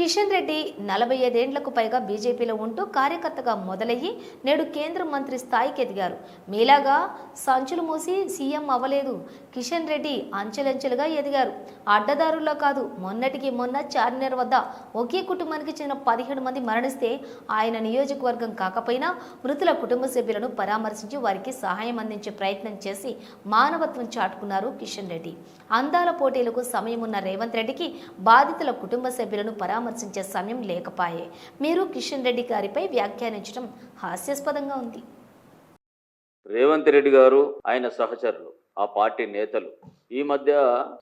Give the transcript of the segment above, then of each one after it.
కిషన్ రెడ్డి నలభై ఐదేండ్లకు పైగా బీజేపీలో ఉంటూ కార్యకర్తగా మొదలయ్యి నేడు కేంద్ర మంత్రి స్థాయికి ఎదిగారు. మీలాగా సంచులు మూసి సీఎం అవ్వలేదు. కిషన్ రెడ్డి అంచెలంచెలుగా ఎదిగారు. అడ్డదారుల్లో కాదు మొన్నటికి మొన్న చార్మినార్ వద్ద ఒకే కుటుంబానికి చెందిన పదిహేడు మంది మరణిస్తే ఆయన నియోజకవర్గం కాకపోయినా మృతుల కుటుంబ సభ్యులను పరామర్శించి వారికి సహాయం అందించే ప్రయత్నం చేసి మానవత్వం చాటుకున్నారు కిషన్ రెడ్డి. అందాల పోటీలకు సమయం ఉన్న రేవంత్ రెడ్డికి బాధితుల కుటుంబ సభ్యులను పరామర్శించే సమయం లేకపాయే. మీరు కిషన్ రెడ్డి గారిపై వ్యాఖ్యానించడం హాస్యాస్పదంగా ఉంది. రేవంత్ రెడ్డి గారు ఆయన సహచరులు ఆ పార్టీ నేతలు ఈ మధ్య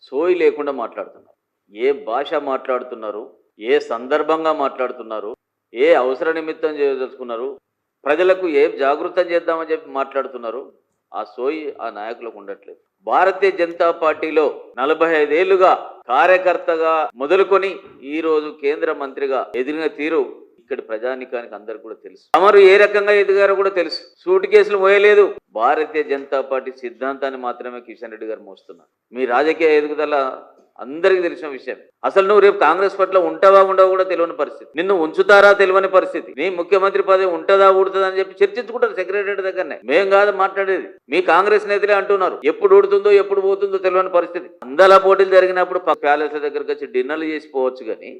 సోయి లేకుండా మాట్లాడుతున్నారు. ఏ భాష మాట్లాడుతున్నారు? ఏ సందర్భంగా మాట్లాడుతున్నారు? ఏ అవసర నిమిత్తం చేయదలుచుకున్నారు? ప్రజలకు ఏ జాగృతం చేద్దామని చెప్పి మాట్లాడుతున్నారు? ఆ సోయి ఆ నాయకులకు ఉండట్లేదు. భారతీయ జనతా పార్టీలో నలభై ఐదేళ్ళుగా కార్యకర్తగా మొదలుకొని ఈ రోజు కేంద్ర మంత్రిగా ఎదిరిన తీరు ఇక్కడ ప్రజానికానికి అందరు కూడా తెలుసు. అమరు ఏ రకంగా ఎదిగారో కూడా తెలుసు. సూట్ కేసులు పోయలేదు భారతీయ జనతా పార్టీ సిద్ధాంతాన్ని మాత్రమే కిషన్ రెడ్డి గారు మోస్తున్నారు. మీ రాజకీయ ఎదుగుదల అందరికీ తెలిసిన విషయం. అసలు నువ్వు రేపు కాంగ్రెస్ పట్ల ఉంటావా ఉండవా కూడా తెలియని పరిస్థితి. నిన్ను ఉంచుతారా తెలియని పరిస్థితి. నీ ముఖ్యమంత్రి పదవి ఉంటుందా ఊడుతుందా అని చెప్పి చర్చించుకుంటారు సెక్రటరీ దగ్గరనే. మేం కాదు మాట్లాడేది. మీ కాంగ్రెస్ నేతలే అంటున్నారు. ఎప్పుడు ఊడుతుందో ఎప్పుడు పోతుందో తెలియని పరిస్థితి. అందల పోటీలు జరిగినప్పుడు ప్యాలెస్ దగ్గరకు వచ్చి డిన్నర్లు చేసిపోవచ్చు కానీ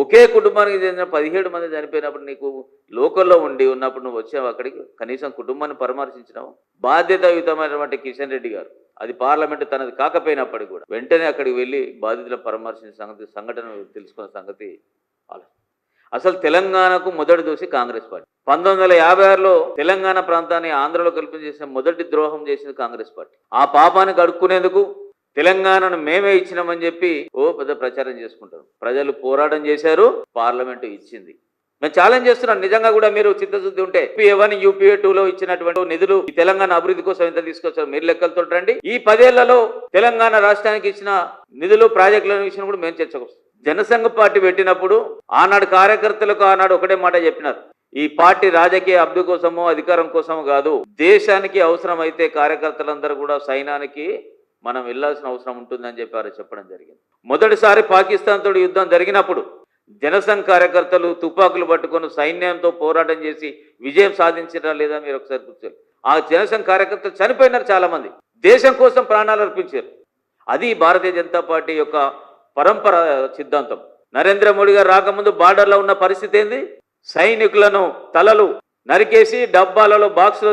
ఒకే కుటుంబానికి చెందిన పదిహేడు మంది చనిపోయినప్పుడు నీకు లోకల్లో ఉండి ఉన్నప్పుడు నువ్వు వచ్చావు అక్కడికి? కనీసం కుటుంబాన్ని పరామర్శించినావు? బాధ్యతాయుతమైనటువంటి కిషన్ రెడ్డి గారు. అది పార్లమెంట్ తనది కాకపోయినప్పటికీ కూడా. వెంటనే అక్కడికి వెళ్ళి బాధితులను పరామర్శించిన సంగతి సంఘటన తెలుసుకున్న సంగతి అసలు తెలంగాణకు మొదటి దోషి కాంగ్రెస్ పార్టీ. పంతొమ్మిది వందల యాభై ఆరులో తెలంగాణ ప్రాంతాన్ని ఆంధ్రలో కల్పించేసిన మొదటి ద్రోహం చేసింది కాంగ్రెస్ పార్టీ. ఆ పాపాన్ని కడుక్కునేందుకు తెలంగాణను మేమే ఇచ్చినామని చెప్పి ఓ పెద్ద ప్రచారం చేసుకుంటారు. ప్రజలు పోరాటం చేశారు పార్లమెంటు ఇచ్చింది. మేము ఛాలెంజ్ చేస్తున్నాం. నిజంగా కూడా మీరు చిత్తశుద్ధి ఉంటే వన్ యూపీఏ టూ లో ఇచ్చినటువంటి నిధులు ఈ తెలంగాణ అభివృద్ధి కోసం ఎంత తీసుకొచ్చారు. మీరు లెక్కలతో రండి. ఈ పదేళ్ళలో తెలంగాణ రాష్ట్రానికి ఇచ్చిన నిధులు ప్రాజెక్టులను విషయం కూడా మేము చర్చకొస్తాం జనసంఘ పార్టీ పెట్టినప్పుడు ఆనాడు కార్యకర్తలకు ఆనాడు ఒకటే మాట చెప్పినారు. ఈ పార్టీ రాజకీయ అభివృద్ధి కోసమో అధికారం కోసమో కాదు దేశానికి అవసరమైతే కార్యకర్తలందరూ కూడా సైన్యానికి మనం వెళ్ళాల్సిన అవసరం ఉంటుందని చెప్పారు చెప్పడం జరిగింది. మొదటిసారి పాకిస్తాన్ యుద్ధం జరిగినప్పుడు జనసంఘ్ కార్యకర్తలు తుపాకులు పట్టుకొని సైన్యంతో పోరాటం చేసి విజయం సాధించడం లేదా మీరు ఒకసారి కూర్చోరు ఆ జనసంఘ్ కార్యకర్తలు చనిపోయినారు చాలామంది. దేశం కోసం ప్రాణాలు అర్పించారు. అది భారతీయ జనతా పార్టీ యొక్క పరంపర సిద్ధాంతం. నరేంద్ర మోడీ గారు రాకముందు బార్డర్లో ఉన్న పరిస్థితి ఏంది? సైనికులను తలలు నరికేసి డబ్బాలలో బాక్స్లో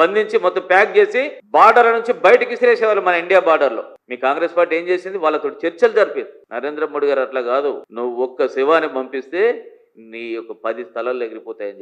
బంధించి మొత్తం ప్యాక్ చేసి బార్డర్ నుంచి బయటకి విసిరేసేవాళ్ళు మన ఇండియా బార్డర్లో మీ కాంగ్రెస్ పార్టీ ఏం చేసింది? వాళ్ళతో చర్చలు జరిపింది. నరేంద్ర మోడీ గారు అట్లా కాదు. నువ్వు ఒక్క శివాన్ని పంపిస్తే నీ యొక్క పది స్థలాలు ఎగిరిపోతాయని